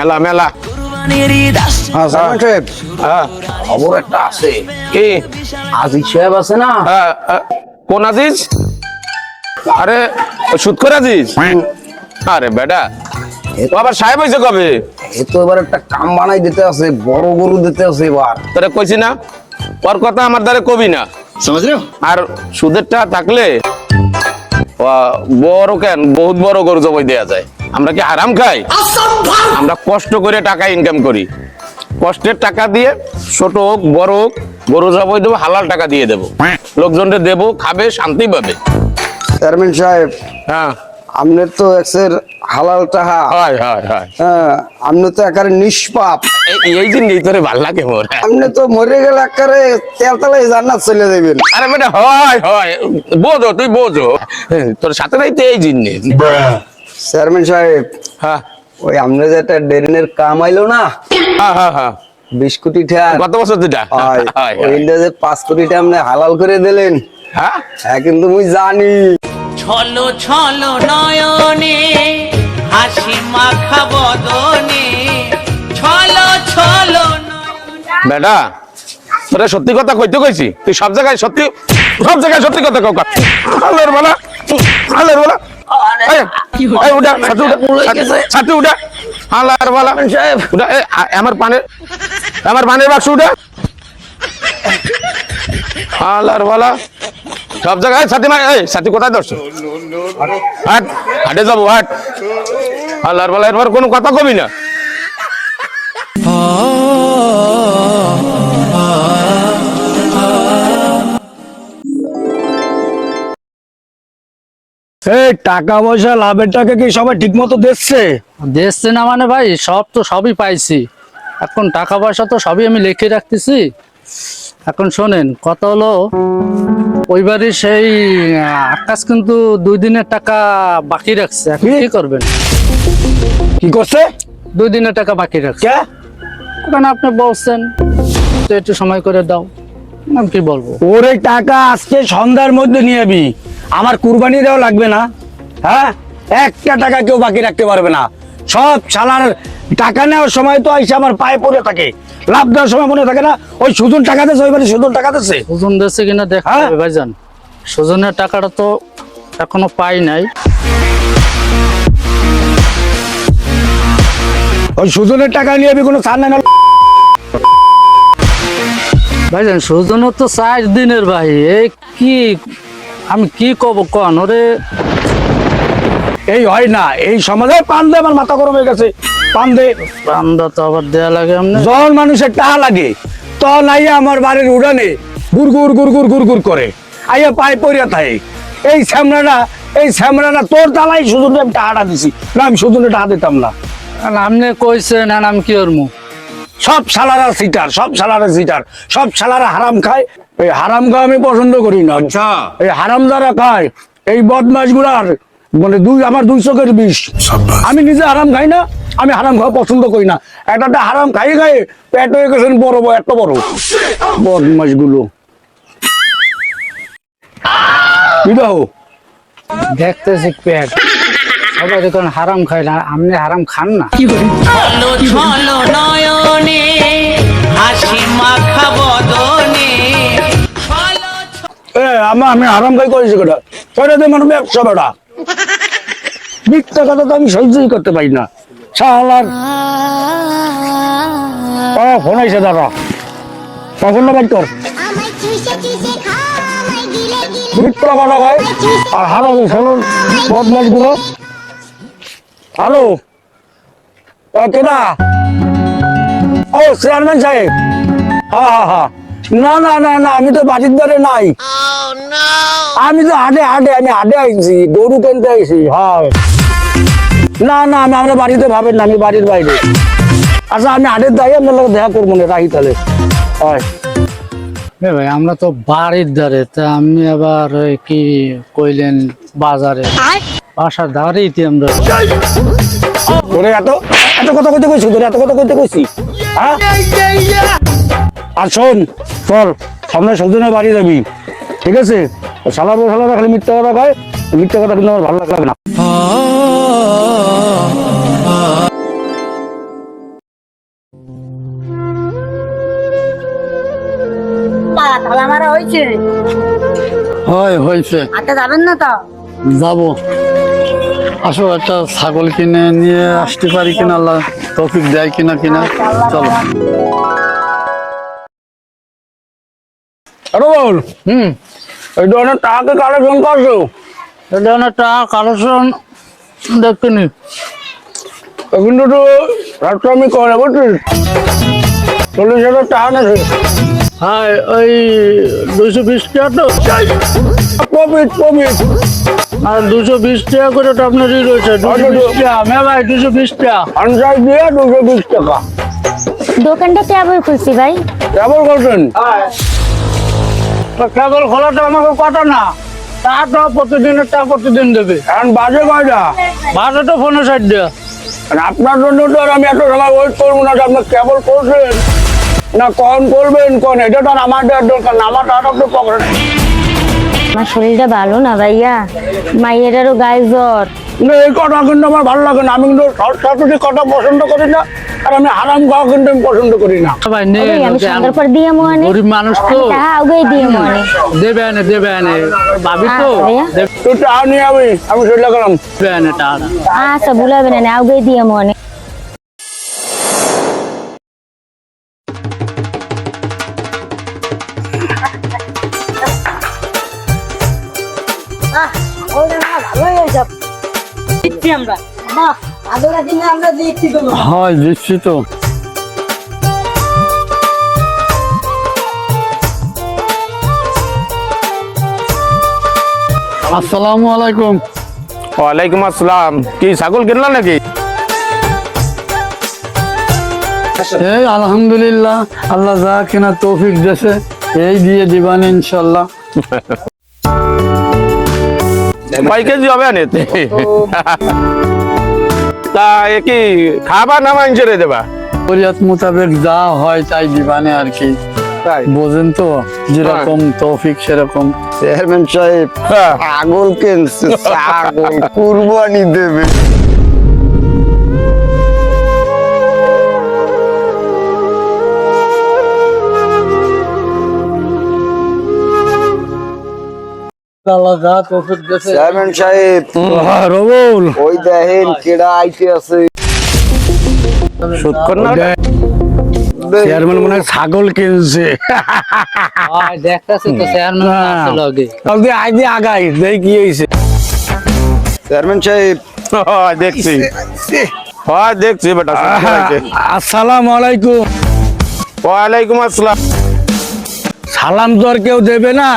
মেলা মেলা। হ্যাঁ সাহেব। হ্যাঁ। খবর একটা আছে। কি? আজিজ সাহেব আছে না? হ্যাঁ, হ্যাঁ, কোন আজিজ? আরে সুৎখর আজিজ? আরে বেটা সাহেব হয়েছে কবে? এ তো এবার একটা কাম বানাই দিতে আছে বড় গরু দিতে আছে এবার। তোরে কইছি না ওর কথা আমার দ্বারা কবি না। সমাজ রে। আর সুদেরটা থাকলে বড় কেন বহুত বড় গরু জবাই দেয়া যায়। আমরা কি আরাম খাই? আমরা কষ্ট করে টাকা ইনকাম করি। কষ্টের টাকা দিয়ে ছোট হোক বড় হোক গরু জবাই দেবো হালাল টাকা দিয়ে দেবো। লোকজনকে দেবো খাবে শান্তি পাবে। চেয়ারম্যান সাহেব হ্যাঁ। আপনি তো এক্সের হালাল টাহা হয় হয় হয়। হ্যাঁ আপনি তো একারে নিষ্পাপ। এই- এই যে নেই তোরে ভালো লাগে মোর। আপনি তো মরে গেলে একারে তেলতলায় জান্নাত চলে যাবেন আরে বেটা হয় হয়। বোঝো তুই বোঝো। তোর সাথে নাই তো এই জিনিস চেয়ারম্যান সাহেব হ্যাঁ। ওই আপনি যে একটা ডেরিনের কাম আইলো না? হ্যাঁ হ্যাঁ হ্যাঁ। বিশ কোটি টাকা। কত বছর যেটা। ওইটা যে পাঁচ কোটি টাকা আপনি হালাল করে দিলেন। হ্যাঁ? হ্যাঁ কিন্তু মুই জানি। ছলো ছলো নয়নে হাসি মাখা বদনে। ছলো ছলো নয়নে। বেটা তোরা সত্যি কথা কইতে কইছি? তুই সব জায়গায় সত্যি সব জায়গায় সত্যি কথা কও আল্লাহর বলা আল্লাহর বলা। উঠা ছাতু উঠা ছাতু- ছাতু উঠা। আল্লাহর বলা। সাহেব। উঠা এই, আ- আমার পানের আমার পানের বাক্স উঠা। আল্লাহর বলা। সব জায়গায় ছাতি মার এই ছাতি কোথায় ধরছো? হাট হাটে যাব হাট। আল্লাহর বলা এরপর কোনো কথা কবি না। এই টাকা পয়সা লাভের টাকা কি সবাই ঠিক মতো দিচ্ছে দেখছে না মানে ভাই সব তো সবই পাইছি। এখন টাকা পয়সা তো সবই আমি লিখে রাখতেছি। এখন শোনেন কত হলো ওই বাড়ির সেই আকাশ কিন্তু দুই দিনের টাকা বাকি রাখছে। এখন কি? করবেন? কি করছে? দুই দিনের টাকা বাকি রাখছে। কে? এখন আপনি বলছেন? তো একটু সময় করে দাও। আমি কি বলব? ওর এই টাকা আজকে সন্ধ্যার মধ্যে নিয়ে যাবি আমার কুরবানি দেওয়া লাগবে না হ্যাঁ? একটা টাকা কেউ বাকি রাখতে পারবে না। সব শালার টাকা নেওয়ার সময় তো এসে আমার পায়ে পড়ে থাকে। লাভ দেওয়ার সময় মনে থাকে না ওই সুজন টাকা দিচ্ছে ওই বাড়ি সুজন টাকা দিচ্ছে সুজন দিচ্ছে কিনা দেখতে হ্যাঁ? হবে ভাইজান। সুজনের টাকাটা তো এখনও পাই নাই। ওই সুজনের টাকা নিয়ে আমি কোনো নাই না। ভাইজান সুজনের তো চার দিনের ভাই এই কি আমি কি কব কন? ওরে এই হয় না এই সমাজে পান দে আমার মাথা গরম হয়ে গেছে। পান দে বান্দা তো আবার দেয়া লাগে এমনি। যখন মানুষের টাকা লাগে। তখন আইয়া আমার বাড়ির উড়ানে গুড়গুড় গুড়গুড় গুড়গুড় করে। আইয়া পায়ে পড়িয়া থাকে। এই শ্যামরাটা এই শ্যামরাটা তোর তালাই সুজনে আমি টাকাটা দিছি। না আমি সুজনে টাকা দিতাম না। আপনি কইছেন আমি কি করব সব সালারা সিটার সব সালারা সিটার সব সালারা হারাম খায়। এই হারাম খাওয়া আমি পছন্দ করি না। আচ্ছা। এই হারাম যারা খায়। এই বদমাসগুলার মানে দুই আমার দুই চোখের বিষ। আমি নিজে হারাম খাই না আমি হারাম খাওয়া পছন্দ করি না। একটা হারাম খাই খাই পেট হয়ে গেছেন বড় বড় এত বড়। বদমাসগুলো বিবাহ। দেখতেছি পেট। সবাই দেখুন হারাম খাই না আপনি হারাম খান না। ছলো আমি হারাম খাই করেছি কেটা? সেটা দিয়ে মানে ব্যবসা বেটা মিথ্যা কথা তো আমি সহ্যই করতে পারি না। ও ফোন আইসে দাদা কখন না গিলে মিথ্যা কথা ভাই আর হারাম শোনো বদমাসগুলো হ্যালো? কেনা ও চেয়ারম্যান সাহেব। হ্যাঁ হ্যাঁ হ্যাঁ না না না না আমি তো বাড়ির দ্বারে নাই। আমি তো হাটে হাটে আমি হাটে আইছি গরু কিনতে আইছি হয়। না না আমি আমরা বাড়িতে ভাবেন না আমি বাড়ির বাইরে। আচ্ছা আমি হাটের দাঁড়িয়ে আপনার লোক দেখা করব না রাখি তাহলে হয়। ভাই আমরা তো বাড়ির ধারে তা আপনি আবার কি কইলেন বাজারে? বাসার ধারেই আমরা তোরে এত এত কথা কইতে কইছি তোরে এত কথা কইতে কইছি হ্যাঁ? আর শোন চল সামনে সজনের বাড়ি যাবি। ঠিক আছে? সালা বউ সালা খালি মিথ্যা কথা কয় মিথ্যা কথা কিন্তু আমার ভালো লাগবে না। হয় হয়েছে। আসো একটা ছাগল কিনে নিয়ে আসতে পারি কিনা আল্লাহ তৌফিক দেয় কিনা কিনা। চলো। আরে বল। হুম। এই ধরনের টাকা কালেকশন করছ এটা একটা কালেকশন দেখতে নি কিন্তু তো রাত্রে আমি করে বুঝছিস? চল্লিশ হাজার টাকা নেছে। হ্যাঁ ওই দুশো বিশ টাকা তো। Profit profit. আর দুশো বিশ টাকা করে তো আপনারই রয়েছে। দুশো বিশ টাকা হ্যাঁ ভাই দুশো বিশ টাকা। আনসার দিয়ে দুশো বিশ টাকা। দোকানটা কেবল খুলছি ভাই। কেমন করছেন? তো কেবল খোলাটা আমাকে কথা না। টাকা প্রতিদিনের টাকা প্রতিদিন দেবে। এখন বাজে কয়টা? ভাড়া তো ফোনে সাইড দেওয়া আপনার জন্য তো আর আমি এত সময় ওয়েট করব না যে আপনি কেবল করছেন। না কন করবেন কোন এটা তো আর আমার দেওয়ার দরকার না আমার টাকা আপনি পকেট আমার শরীরটা ভালো না ভাইয়া। মাইয়েরও গায়ে জ্বর। না এই কথা কিন্তু আমার ভালো লাগে না। আমি কিন্তু সরস্বতী কথা পছন্দ করি না। আর আমি হারাম খাওয়া কিন্তু আমি পছন্দ করি না। ভাই ওই আমি সন্ধ্যার পর দিয়ে মনে গরিব মানুষ তো। তাহা আগে দিয়ে মনে দেবে এনে দেবে এনে। ভাবি তো। আচ্ছা। তুই টাকা নিয়ে আমি আমি সেটা গেলাম। দেবে এনে টাকা আচ্ছা ভুলাবেন না আগে দিয়ে মনে দিচ্ছি আমরা। বাহ। আমরা দিচ্ছি তো হয় আসসালামু আলাইকুম। ওয়ালাইকুম আসসালাম। কি ছাগল কিনলা নাকি? এই আলহামদুলিল্লাহ আল্লাহ যা কিনা তৌফিক দেশে এই দিয়ে দিবান ইনশাল্লাহ। কয় কেজি হবে আনেতে তা কি খাবা না মাংসরে দেবা? শরিয়াত মোতাবেক যা হয় তাই দিবানে আর কি। তাই? বোঝেন তো যেরকম তৌফিক সেরকম। চেয়ারম্যান সাহেব হ্যাঁ। কেন ছাগল কুরবানি দেবে। চেয়ারম্যান সাহেব হ্যাঁ, রবুল ওই দেখেন কেডা আইতে আছে সুৎকর না চেয়ারম্যান মনে হয় ছাগল কিনছে দেখতেছি তো চেয়ারম্যান আছে লগে তাহলে আই দিয়ে আগাই দেখ কি হয়েছে চেয়ারম্যান সাহেব হয়, দেখছি হয় দেখছি বেটা সুৎকর হয়েছে। আসসালামু আলাইকুম ওয়ালাইকুম আসসালাম সালাম তো আর কেউ দেবে না।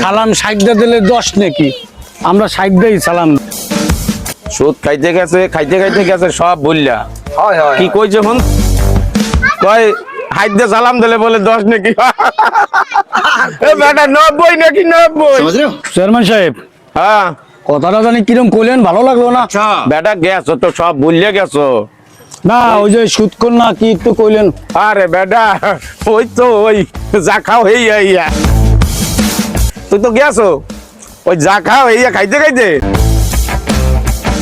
সালাম সাইডটা দিলে দশ নাকি? আমরা সাইড দেই সালাম। সুদ খাইতে গেছে খাইতে খাইতে গেছে সব বললা হয় হয়। কি কইছে হন? কয় হাইট দিয়ে সালাম দিলে বলে দশ নাকি? এ বেটা নব্বই নাকি নব্বই? চেয়ারম্যান সাহেব হ্যাঁ। কথাটা জানি কিরম করলেন ভালো লাগল না। বেটা গেছো তো সব বললে গেছো। না ওই যে সুৎকর না কি একটু কইলেন আরে বেটা ওই তো ওই যা খাও হইয়া ইয়া তুই তো গেছো ওই যা খাও হইয়া খাইতে খাইতে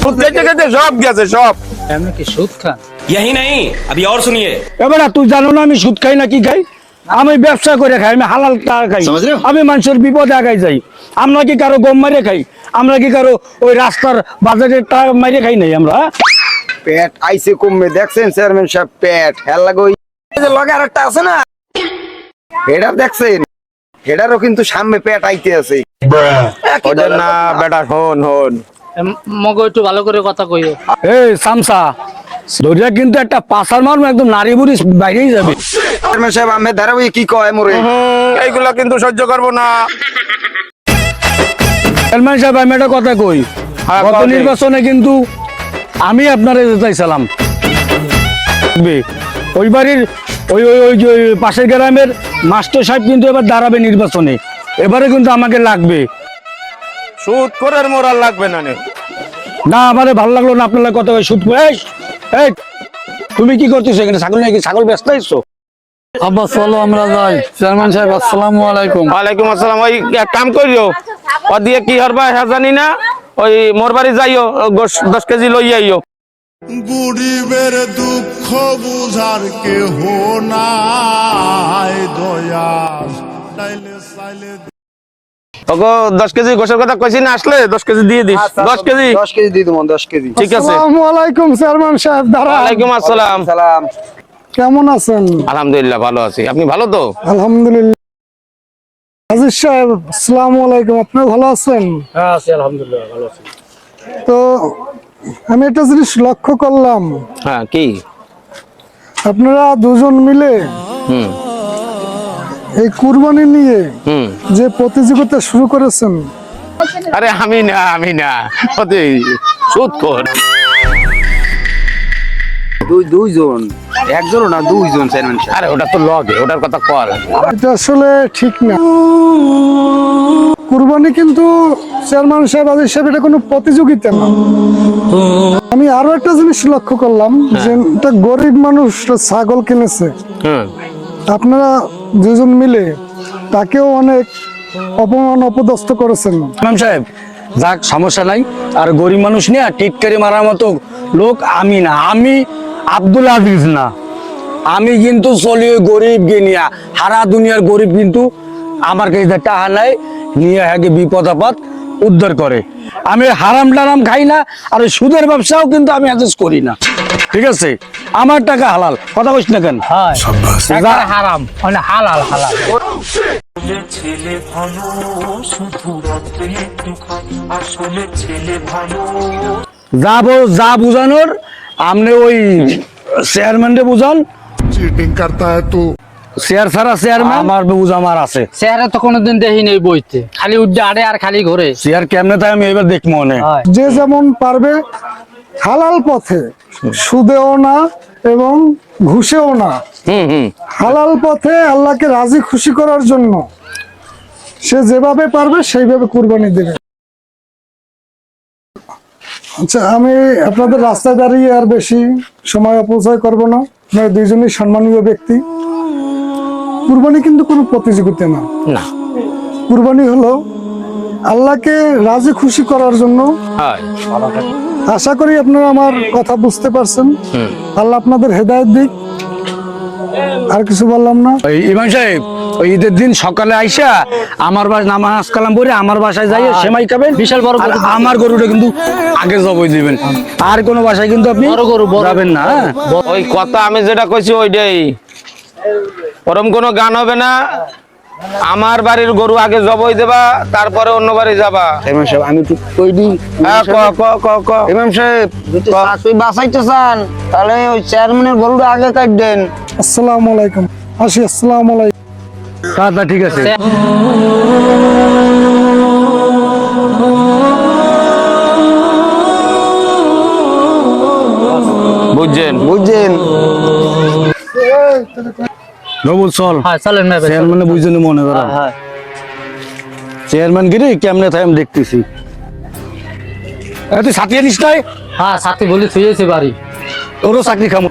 সুদ খাইতে খাইতে সব গেছে সব আমি কি সুদ খান यही नहीं अभी और सुनिए এবার তুই জানো না আমি সুদ খাই না কি খাই আমি ব্যবসা করে খাই আমি হালাল টাকা খাই আমি মানুষের বিপদে আগাই যাই আমরা কি কারো গম মারে খাই আমরা কি কারো ওই রাস্তার বাজারের টাকা মারে খাই নাই আমরা হ্যাঁ? পেট আইসে কমবে দেখছেন চেয়ারম্যান সাহেব পেট হেল লাগে ওই যে লগে আরেকটা আছে না? হেডার দেখছেন? হেডারও কিন্তু সামনে পেট আইতে আছে। ওদের না বেটা হন হন। মগো একটু ভালো করে কথা কইও। এই সামসা ধরিয়া কিন্তু একটা পাশার মারবো একদম নারী বুড়ি বাইরেই যাবে। চেয়ারম্যান সাহেব আমি দাঁড়াবো কি কয় মোরে? এইগুলা কিন্তু সহ্য করব না। চেয়ারম্যান সাহেব আমি একটা কথা কই। হ্যাঁ, গত নির্বাচনে কিন্তু আমি আপনার চাইছিলাম। ওই বাড়ির ওই ওই ওই যে ওই পাশের গ্রামের মাস্টার সাহেব কিন্তু এবার দাঁড়াবে নির্বাচনে। এবারে কিন্তু আমাকে লাগবে। সুদ করে মোরাল লাগবে না নে। না আমারে ভালো লাগল না আপনার কথা সুদ এই, এই তুমি কি করতেছো এখানে? ছাগল নাকি ছাগল ব্যস্ত এসছো আব্বা চলো আমরা যাই। চেয়ারম্যান সাহেব আসসালামু আলাইকুম। ওয়ালাইকুম আসসালাম। ওই এক কাম করিও। ও দিয়ে কি হরবা হ্যাঁ জানি না। ওই মোর বাড়ি যাইও দশ কেজি লই আইও। গরিবের দুঃখ বুঝার কেহ নাই দয়াল ওগো দশ কেজি গোসের কথা কইছি না আসলে দশ কেজি দিয়ে দিস। দশ কেজি? দশ কেজি দিয়ে দেবো দশ কেজি। ঠিক আছে। আসসালামু আলাইকুম চেয়ারম্যান সাহেব দাঁড়া ওয়ালাইকুম আসসালাম। সালাম কেমন আছেন? আলহামদুলিল্লাহ ভালো আছি। আপনি ভালো তো? আলহামদুলিল্লাহ। আজিজ সাহেব আসসালামু আলাইকুম। আপনি ভালো আছেন? হ্যাঁ আছি আলহামদুলিল্লাহ ভালো আছি। তো আমি একটা জিনিস লক্ষ্য করলাম। হ্যাঁ কি? আপনারা দুজন মিলে হুম। এই কুরবানি নিয়ে হুম। যে প্রতিযোগিতা শুরু করেছেন। আরে আমি না আমি না। ওতে সুদ কর দুই দুইজন। একজনও না দুইজন চেয়ারম্যান সাহেব। আরে ওটা তো লগে ওটার কথা কর। এটা আসলে ঠিক না। কুরবানি কিন্তু চেয়ারম্যান সাহেব আজিজ সাহেব এটা কোনো প্রতিযোগিতা না। আমি আরও একটা জিনিস লক্ষ্য করলাম যে একটা গরিব মানুষ ছাগল কিনেছে। আপনারা দুজন মিলে তাকেও অনেক অপমান অপদস্থ করেছেন। ইমাম সাহেব যাক সমস্যা নাই। আর গরিব মানুষ নিয়ে টিটকারি মারার মতো লোক আমি না। আমি আব্দুল আজিজ না। আমি কিন্তু চলি ওই গরিব গিনিয়া হারা দুনিয়ার গরিব কিন্তু আমার কাছে টাকা নাই নিয়ে হাগে বিপদ আপদ উদ্ধার করে। আমি হারাম টারাম খাই না আর ওই সুদের ব্যবসাও কিন্তু আমি অ্যাডজাস্ট করি না। ঠিক আছে? আমার টাকা হালাল। কথা বলিস না কেন? হারাম মানে হালাল হালাল। যা বল- যা বুঝানোর আপনি ওই চেয়ারম্যান বুঝান। চিটিং করতা হ্যায় তো। শেয়ার ছাড়া চেয়ারম্যান আমার বুঝ আমার আছে। চেয়ারে তো কোনোদিন দেখি নেই বইতে। খালি উড্ডে আড়ে আর খালি ঘরে। চেয়ার কেমনে তাই আমি এবার দেখব অনেক। যে যেমন পারবে হালাল পথে সুদেও না এবং ঘুষেও না। হালাল পথে আল্লাহকে রাজি খুশি করার জন্য সে যেভাবে পারবে সেইভাবে কুরবানি দেবে। আচ্ছা আমি আপনাদের রাস্তায় দাঁড়িয়ে আর বেশি সময় অপচয় করব না। আপনারা দুইজনই সম্মানীয় ব্যক্তি। কুরবানি কিন্তু কোনো প্রতিযোগিতা না। না। কুরবানি হলো আল্লাহকে রাজি খুশি করার জন্য। আশা করি আপনারা আমার কথা বুঝতে পারছেন। আল্লাহ আপনাদের হেদায়েত দিক। আর কিছু বললাম না। ইমাম সাহেব ওই ঈদের দিন সকালে আইসা আমার বাস নামাজ কালাম পরে আমার বাসায় যাই সেমাই খাবেন। বিশাল বড় আমার গরুটা কিন্তু আগে জবই দিবেন। আর কোনো বাসায় কিন্তু আপনি বড় গরু, বড়- যাবেন না হ্যাঁ? ওই কথা আমি যেটা কইছি ওইটাই। ওরম কোনো গান হবে না। আমার বাড়ির গরু আগে জবই দেবা তারপরে অন্য বাড়ি যাবা। সাহেব আমি একটু কই দিই হ্যাঁ ক ক ক ক। ইমাম সাহেব যদি চাকরি বাঁচাইতে চান তাহলে ওই চেয়ারম্যানের গরুটা আগে কাট দেন। আসসালামু আলাইকুম। আসি আসসালামু আলাইকুম। তা তা ঠিক আছে। বুঝছেন? বুঝছেন। রবুল চল। হ্যাঁ চলেন চেয়ারম্যানে বুঝছেন মনে করা। হ্যাঁ চেয়ারম্যান গিরি কেমনে তাই আমি দেখতেছি। এ তুই সাথী আনিস নাই? হ্যাঁ সাথে বলি থুয়েছে বাড়ি। ওরও চাকরি খামো।